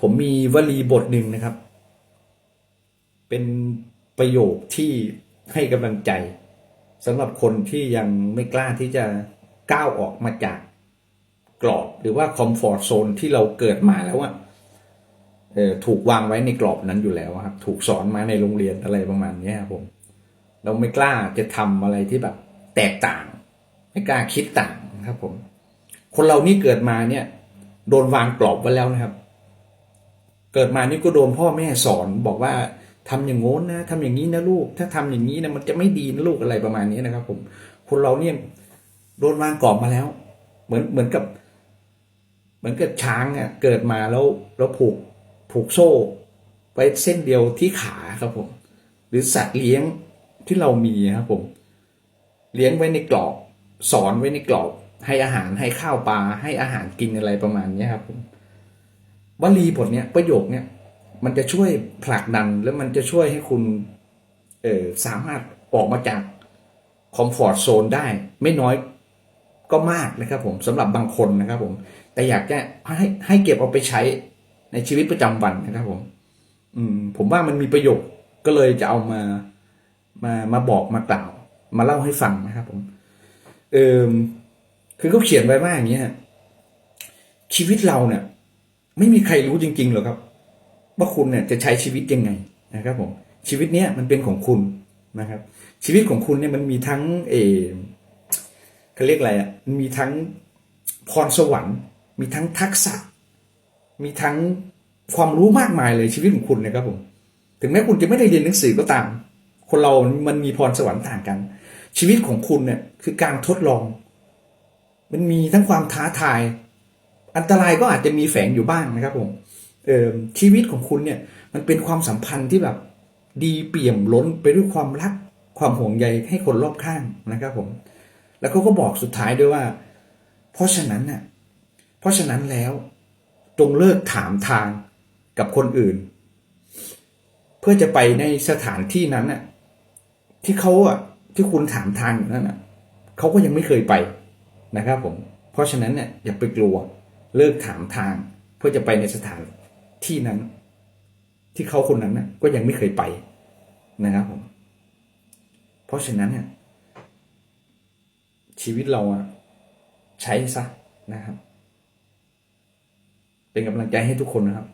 ผมมีวลีบทหนึ่งนะครับ เป็นประโยคที่ให้กำลังใจสำหรับคนที่ยังไม่กล้าที่จะก้าวออกมาจากกรอบหรือว่าคอมฟอร์ทโซนที่เราเกิดมาแล้วอะออถูกวางไว้ในกรอบนั้นอยู่แล้วครับ ถูกสอนมาในโรงเรียนอะไรประมาณนี้ครับผม เราไม่กล้าจะทำอะไรที่แบบ แตกต่าง ไม่กล้าคิดต่างครับผม คนเรานี่เกิดมาเนี่ย โดนวางกรอบไว้แล้วนะครับ เกิดมานี่ก็โดนพ่อแม่สอนบอกว่าทำอย่างโน้นนะทำอย่างนี้นะลูก ถ้าทำอย่างนี้นะมันจะไม่ดีนะลูกอะไรประมาณนี้นะครับ ผม คนเราเนี่ยโดนวางกรอบมาแล้ว เหมือนเหมือนกับ เหมือนกับช้างอะเกิดมาแล้วแล้วผูกผูกโซ่ไว้เส้นเดียวที่ขาครับผม หรือสัตว์เลี้ยงที่เรามีครับผม เลี้ยงไว้ในกรอบ สอนไว้ในกรอบ ให้อาหารให้ข้าวปลาให้อาหารกินอะไรประมาณนี้ครับผม วลีบทเนี้ยประโยคเนี้ยมันจะช่วยผลักดันแล้วมันจะช่วยให้คุณเออสามารถออกมาจากคอมฟอร์ทโซนได้ไม่น้อยก็มากนะครับผมสำหรับบางคนนะครับผม แต่อยากจะให้ให้เก็บเอาไปใช้ในชีวิตประจำวันนะครับผม อืม ผมว่ามันมีประโยชน์ก็เลยจะเอามามามาบอกมากล่าว มาเล่าให้ฟังนะครับผมเออคือเขาเขียนไว้ว่าอย่างนี้ฮะชีวิตเราเนี่ย ไม่มีใครรู้จริงๆหรอกครับ ว่าคุณเนี่ยจะใช้ชีวิตยังไงนะครับผมชีวิตเนี้ยมันเป็นของคุณนะครับ ชีวิตของคุณเนี่ยมันมีทั้งเออเขาเรียกอะไรอะมันมีทั้งพรสวรรค์ มีทั้งทักษะ มีทั้งความรู้มากมายเลยชีวิตของคุณนะครับผมถึงแม้คุณจะไม่ได้เรียนหนังสือก็ตาม คนเรามันมีพรสวรรค์ต่างกัน ชีวิตของคุณเนี่ยคือการทดลอง มันมีทั้งความท้าทาย อันตรายก็อาจจะมีแฝงอยู่บ้างนะครับผมเออชีวิตของคุณเนี่ยมันเป็นความสัมพันธ์ที่แบบดีเปี่ยมล้นไปด้วยความรักความห่วงใยให้คนรอบข้างนะครับผม แล้วเขาก็บอกสุดท้ายด้วยว่า เพราะฉะนั้นน่ะเพราะฉะนั้นแล้วจงเลิกถามทางกับคนอื่น เพื่อจะไปในสถานที่นั้นน่ะที่เขาอะที่คุณถามทางอยู่นั่นน่ะเขาก็ยังไม่เคยไปนะครับผม เพราะฉะนั้นเนี่ยอย่าไปกลัว เลิกถามทางเพื่อจะไปในสถานที่นั้น ที่เขาคนนั้นนะก็ยังไม่เคยไปนะครับผมเพราะฉะนั้นเนี่ยชีวิตเราใช้ซะนะครับ เป็นกำลังใจให้ทุกคนนะครับ